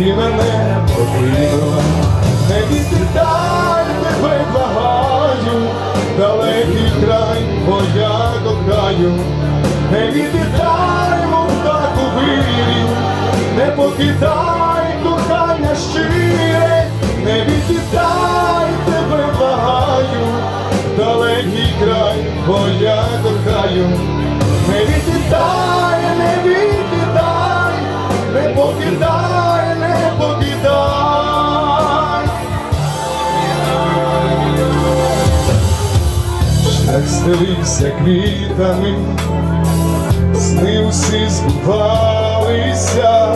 ти мене покинула, не віддай тебе благаю, далекий край, бо я кохаю, не віддай, мов так у вирі, не покидай кохання щире, не віддай тебе благаю, далекий край, бо я кохаю, не віддай, стелився квітами, сни усі збувалися,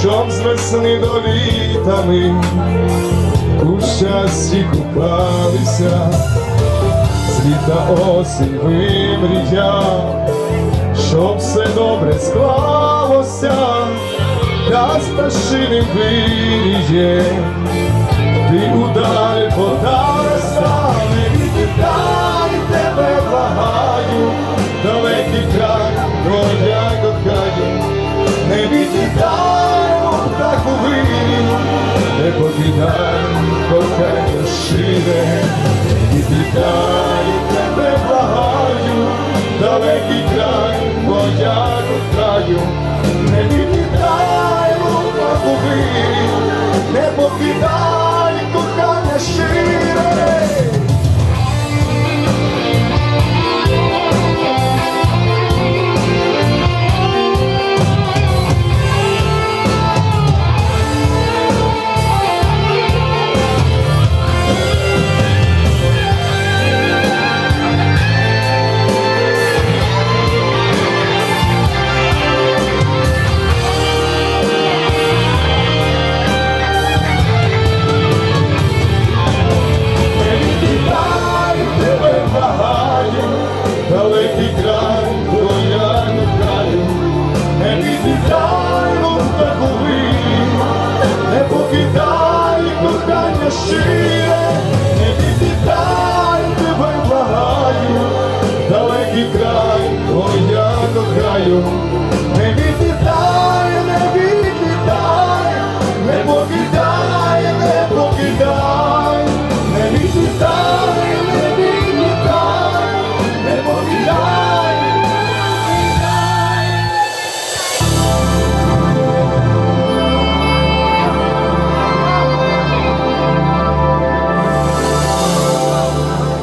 щоб з весни до літами у щасті купалися, з літа осінь вимріяв, щоб все добре склалося, та сташини виріє, ти удар край, бо я кохаю, не віддай, мов так у вирі, не покидай кохання шире, віддай тебе благаю, далекий край, бо я кохаю, не віддай, так у вирі, не покидай кохання щире. Щире, не віддай тебе благаю, далекий край, бо я кохаю,